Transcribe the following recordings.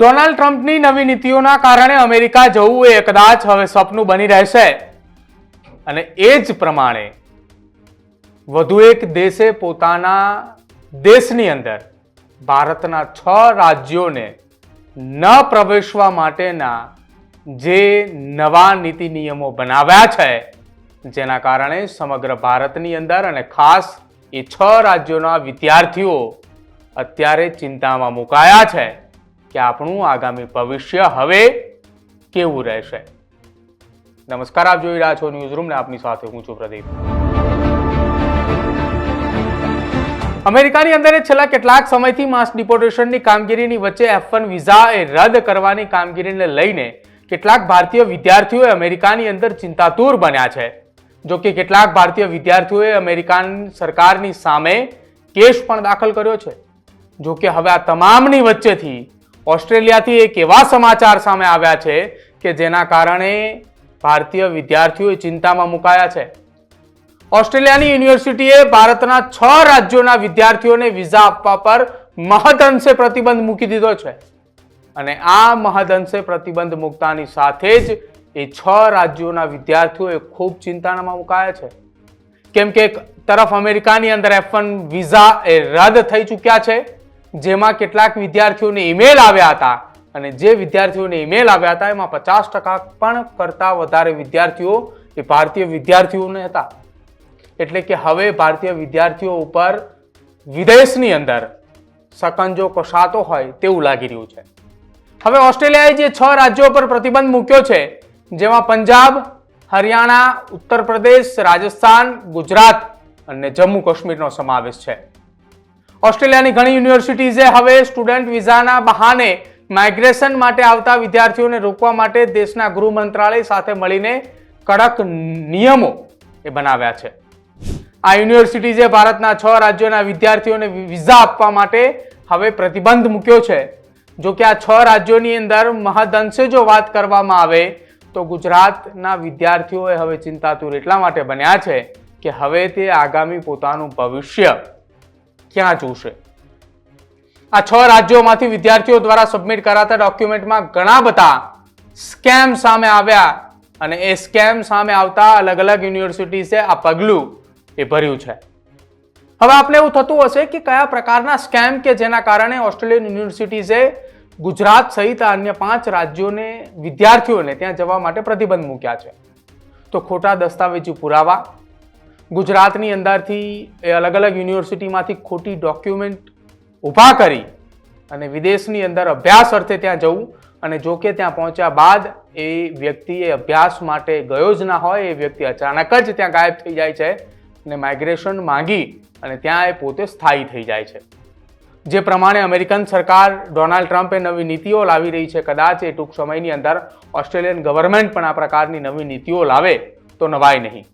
Donald ટ્રમ્પની નવી નીતિઓના કારણે અમેરિકા જવું એ કદાચ હવે સપનું બની રહેશે. અને એ જ પ્રમાણે વધુ એક દેશે પોતાના દેશની અંદર ભારતના છ રાજ્યોને ન પ્રવેશવા માટેના જે નવા નીતિ નિયમો બનાવ્યા છે, જેના કારણે સમગ્ર ભારતની અંદર અને ખાસ એ છ રાજ્યોના વિદ્યાર્થીઓ અત્યારે ચિંતામાં મુકાયા છે. કે આપણું આગામી ભવિષ્ય હવે કેવું રહેશે? નમસ્કાર, આપ જોઈ રહ્યા છો ન્યૂઝ રૂમ ને આપની સાથે હું છું પ્રદીપ. અમેરિકાની અંદર છેલ્લા કેટલાક સમયથી માસ ડિપોર્ટેશનની કામગીરીની વચ્ચે એફ વન વિઝા એ રદ કરવાની કામગીરીને લઈને કેટલાક ભારતીય વિદ્યાર્થીઓએ અમેરિકાની અંદર ચિંતાતુર બન્યા છે. જો કે કેટલાક ભારતીય વિદ્યાર્થીઓએ અમેરિકન સરકારની સામે કેસ પણ દાખલ કર્યો છે. જો કે હવે આ તમામની વચ્ચેથી ઓસ્ટ્રેલિયાથી એક એવા સમાચાર સામે આવ્યા છે કે જેના કારણે ભારતીય વિદ્યાર્થીઓ ચિંતામાં મુકાયા છે. ઓસ્ટ્રેલિયાની યુનિવર્સિટીએ ભારતના છ રાજ્યોના વિદ્યાર્થીઓને વિઝા આપવા પર મહદઅંશે પ્રતિબંધ મૂકી દીધો છે. અને આ મહદઅંશે પ્રતિબંધ મૂકતાની સાથે જ એ છ રાજ્યોના વિદ્યાર્થીઓએ ખૂબ ચિંતામાં મુકાયા છે. કેમ કે એક તરફ અમેરિકાની અંદર એફ વન વિઝા એ રદ થઈ ચૂક્યા છે જેમાં કેટલાક વિદ્યાર્થીઓને ઈમેલ આવ્યા હતા. અને જે વિદ્યાર્થીઓને ઈમેલ આવ્યા હતા, એમાં પચાસ ટકા પણ કરતા વધારે વિદ્યાર્થીઓ એ ભારતીય વિદ્યાર્થીઓને હતા. એટલે કે હવે ભારતીય વિદ્યાર્થીઓ ઉપર વિદેશની અંદર સકંજો કસાતો હોય તેવું લાગી રહ્યું છે. હવે ઓસ્ટ્રેલિયાએ જે છ રાજ્યો પર પ્રતિબંધ મૂક્યો છે, જેમાં પંજાબ, હરિયાણા, ઉત્તર પ્રદેશ, રાજસ્થાન, ગુજરાત અને જમ્મુ કાશ્મીરનો સમાવેશ છે. ઓસ્ટ્રેલિયાની ઘણી યુનિવર્સિટીઝે હવે સ્ટુડન્ટ વિઝાના બહાને માઇગ્રેશન માટે આવતા વિદ્યાર્થીઓને રોકવા માટે દેશના ગૃહ મંત્રાલય સાથે મળીને કડક નિયમો એ બનાવ્યા છે. આ યુનિવર્સિટીઝે ભારતના છ રાજ્યોના વિદ્યાર્થીઓને વિઝા આપવા માટે હવે પ્રતિબંધ મૂક્યો છે. જો કે આ છ રાજ્યોની અંદર મહદઅંશે જો વાત કરવામાં આવે તો ગુજરાતના વિદ્યાર્થીઓએ હવે ચિંતાતુર એટલા માટે બન્યા છે કે હવે તે આગામી પોતાનું ભવિષ્ય ક્યાં જોશે? આ છ રાજ્યોમાંથી વિદ્યાર્થીઓ દ્વારા સબમિટ કરાતા ડોક્યુમેન્ટમાં ઘણા બધા સ્કેમ સામે આવ્યા અને એ સ્કેમ સામે આવતા અલગ અલગ યુનિવર્સિટીઝે આ પગલું એ ભર્યું છે. હવે આપણે એવું થતું હશે કે કયા પ્રકારના સ્કેમ કે જેના કારણે ઓસ્ટ્રેલિયન યુનિવર્સિટીઝે ગુજરાત સહિત અન્ય પાંચ રાજ્યોને વિદ્યાર્થીઓને ત્યાં જવા માટે પ્રતિબંધ મૂક્યા છે? તો ખોટા દસ્તાવેજી પુરાવા ગુજરાતની અંદરથી એ અલગ અલગ યુનિવર્સિટીમાંથી ખોટી ડોક્યુમેન્ટ ઊભા કરી અને વિદેશની અંદર અભ્યાસ અર્થે ત્યાં જવું અને જો કે ત્યાં પહોંચ્યા બાદ એ વ્યક્તિ એ અભ્યાસ માટે ગયો જ ના હોય, એ વ્યક્તિ અચાનક જ ત્યાં ગાયબ થઈ જાય છે અને માઇગ્રેશન માંગી અને ત્યાં એ પોતે સ્થાયી થઈ જાય છે. જે પ્રમાણે અમેરિકન સરકાર ડોનાલ્ડ ટ્રમ્પે નવી નીતિઓ લાવી રહી છે, કદાચ એ ટૂંક સમયની અંદર ઓસ્ટ્રેલિયન ગવર્મેન્ટ પણ આ પ્રકારની નવી નીતિઓ લાવે તો નવાય નહીં.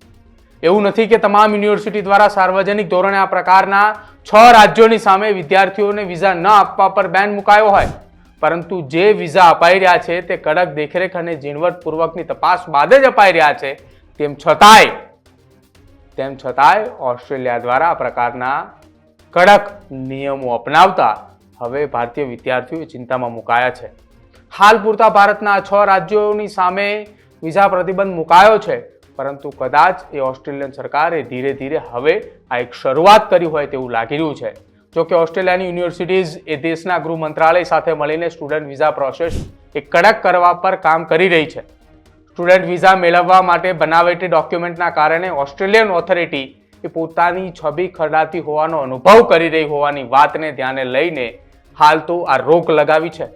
એવું નથી કે તમામ યુનિવર્સિટી દ્વારા સાર્વજનિક ધોરણે આ પ્રકારના છ રાજ્યોની સામે વિદ્યાર્થીઓને વિઝા ન આપવા પર બેન મુકાયો હોય. પરંતુ જે વિઝા અપાઈ રહ્યા છે તે કડક દેખરેખ અને ઝીણવટપૂર્વકની તપાસ બાદ જ અપાઈ રહ્યા છે. તેમ છતાંય તેમ છતાંય ઓસ્ટ્રેલિયા દ્વારા આ પ્રકારના કડક નિયમો અપનાવતા હવે ભારતીય વિદ્યાર્થીઓ ચિંતામાં મુકાયા છે. હાલ પૂરતા ભારતના છ રાજ્યોની સામે વિઝા પ્રતિબંધ મુકાયો છે. પરંતુ કદાચ એ ઓસ્ટ્રેલિયન સરકારે ધીરે ધીરે હવે આ એક શરૂઆત કરી હોય તેવું લાગી રહ્યું છે. જો કે ઓસ્ટ્રેલિયાની યુનિવર્સિટીઝ એ દેશના ગૃહ મંત્રાલય સાથે મળીને સ્ટુડન્ટ વિઝા પ્રોસેસ એ કડક કરવા પર કામ કરી રહી છે. સ્ટુડન્ટ વિઝા મેળવવા માટે બનાવેટી ડોક્યુમેન્ટના કારણે ઓસ્ટ્રેલિયન ઓથોરિટી એ પોતાની છબી ખરડાતી હોવાનો અનુભવ કરી રહી હોવાની વાતને ધ્યાને લઈને હાલ તો આ રોક લગાવી છે.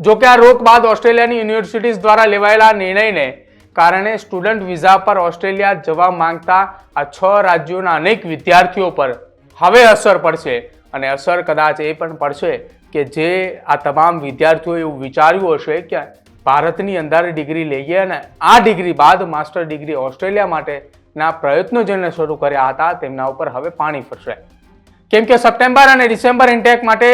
જો કે આ રોક બાદ ઓસ્ટ્રેલિયાની યુનિવર્સિટીઝ દ્વારા લેવાયેલા નિર્ણયને કારણે સ્ટુડન્ટ વિઝા પર ઓસ્ટ્રેલિયા જવા માંગતા આ છ રાજ્યોના અનેક વિદ્યાર્થીઓ પર હવે અસર પડશે. અને અસર કદાચ એ પણ પડશે કે જે આ તમામ વિદ્યાર્થીઓએ એવું વિચાર્યું હશે કે ભારતની અંદર ડિગ્રી લઈએ અને આ ડિગ્રી બાદ માસ્ટર ડિગ્રી ઓસ્ટ્રેલિયા માટેના પ્રયત્નો જેણે શરૂ કર્યા હતા તેમના ઉપર હવે પાણી ફરશે. કેમ કે સપ્ટેમ્બર અને ડિસેમ્બર ઇન્ટેક માટે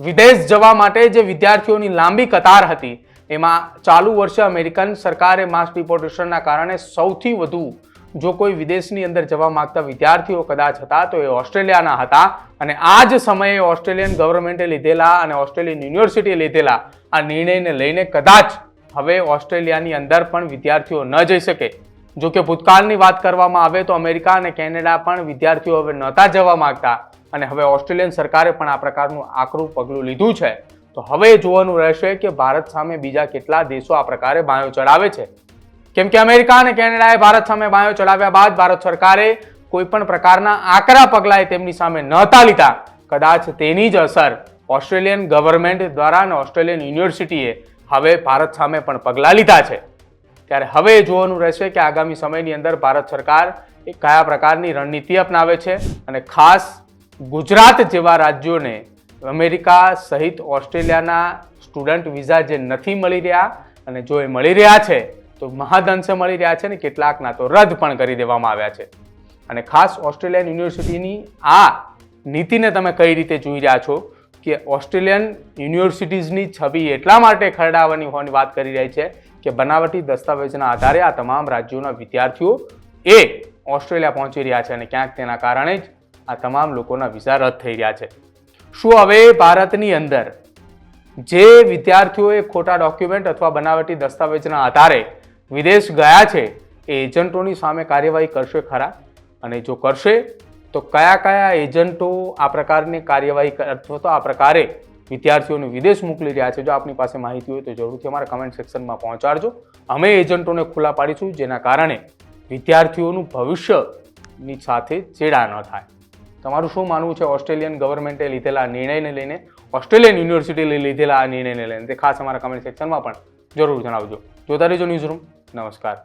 વિદેશ જવા માટે જે વિદ્યાર્થીઓની લાંબી કતાર હતી એમાં ચાલુ વર્ષે અમેરિકન સરકારે માસ ડિપોર્ટેશનના કારણે સૌથી વધુ જો કોઈ વિદેશની અંદર જવા માંગતા વિદ્યાર્થીઓ કદાચ હતા તો એ ઓસ્ટ્રેલિયાના હતા. અને આ જ સમયે ઓસ્ટ્રેલિયન ગવર્મેન્ટે લીધેલા અને ઓસ્ટ્રેલિયન યુનિવર્સિટીએ લીધેલા આ નિર્ણયને લઈને કદાચ હવે ઓસ્ટ્રેલિયાની અંદર પણ વિદ્યાર્થીઓ ન જઈ શકે. જો કે ભૂતકાળની વાત કરવામાં આવે તો અમેરિકા અને કેનેડા પણ વિદ્યાર્થીઓ હવે નહોતા જવા માંગતા. અને હવે ઓસ્ટ્રેલિયન સરકારે પણ આ પ્રકારનું આકરું પગલું લીધું છે. તો હવે જોવાનું રહેશે કે ભારત સામે બીજા કેટલા દેશો આ પ્રકારે બાયો ચડાવે છે. કેમ કે અમેરિકા અને કેનેડાએ ભારત સામે બાયો ચડાવ્યા બાદ ભારત સરકારે કોઈ પણ પ્રકારના આકરા પગલાએ તેમની સામે નહોતા લીધા. કદાચ તેની જ અસર ઓસ્ટ્રેલિયન ગવર્મેન્ટ દ્વારા અને ઓસ્ટ્રેલિયન યુનિવર્સિટીએ હવે ભારત સામે પણ પગલાં લીધા છે. ત્યારે હવે જોવાનું રહેશે કે આગામી સમયની અંદર ભારત સરકાર એ કયા પ્રકારની રણનીતિ અપનાવે છે અને ખાસ ગુજરાત જેવા રાજ્યોને અમેરિકા સહિત ઓસ્ટ્રેલિયાના સ્ટુડન્ટ વિઝા જે નથી મળી રહ્યા અને જો એ મળી રહ્યા છે, તો મહાદંશે મળી રહ્યા છે ને કેટલાકના તો રદ પણ કરી દેવામાં આવ્યા છે. અને ખાસ ઓસ્ટ્રેલિયન યુનિવર્સિટીની આ નીતિને તમે કઈ રીતે જોઈ રહ્યા છો કે ઓસ્ટ્રેલિયન યુનિવર્સિટીઝની છબી એટલા માટે ખરડાવવાની હોવાની વાત કરી રહી છે કે બનાવટી દસ્તાવેજના આધારે આ તમામ રાજ્યોના વિદ્યાર્થીઓ એ ઓસ્ટ્રેલિયા પહોંચી રહ્યા છે અને ક્યાંક તેના કારણે જ આ તમામ લોકોના વિઝા રદ થઈ રહ્યા છે. શું હવે ભારતની અંદર જે વિદ્યાર્થીઓએ ખોટા ડોક્યુમેન્ટ અથવા બનાવટી દસ્તાવેજના આધારે વિદેશ ગયા છે, એ એજન્ટોની સામે કાર્યવાહી કરશે ખરા? અને જો કરશે, તો કયા કયા એજન્ટો આ પ્રકારની કાર્યવાહી અથવા તો આ પ્રકારે વિદ્યાર્થીઓને વિદેશ મોકલી રહ્યા છે? જો આપની પાસે માહિતી હોય તો જરૂરથી અમારા કમેન્ટ સેક્શનમાં પહોંચાડજો. અમે એજન્ટોને ખુલ્લા પાડીશું, જેના કારણે વિદ્યાર્થીઓનું ભવિષ્યની સાથે ચેડા ન થાય. તમારું શું માનવું છે ઓસ્ટ્રેલિયન ગવર્મેન્ટે લીધેલા આ નિર્ણયને લઈને? ઓસ્ટ્રેલિયન યુનિવર્સિટીએ લીધેલા આ નિર્ણયને લઈને? તે ખાસ અમારા કમેન્ટ સેક્શનમાં પણ જરૂર જણાવજો. જોતા રહેજો ન્યૂઝ રૂમ નમસ્કાર.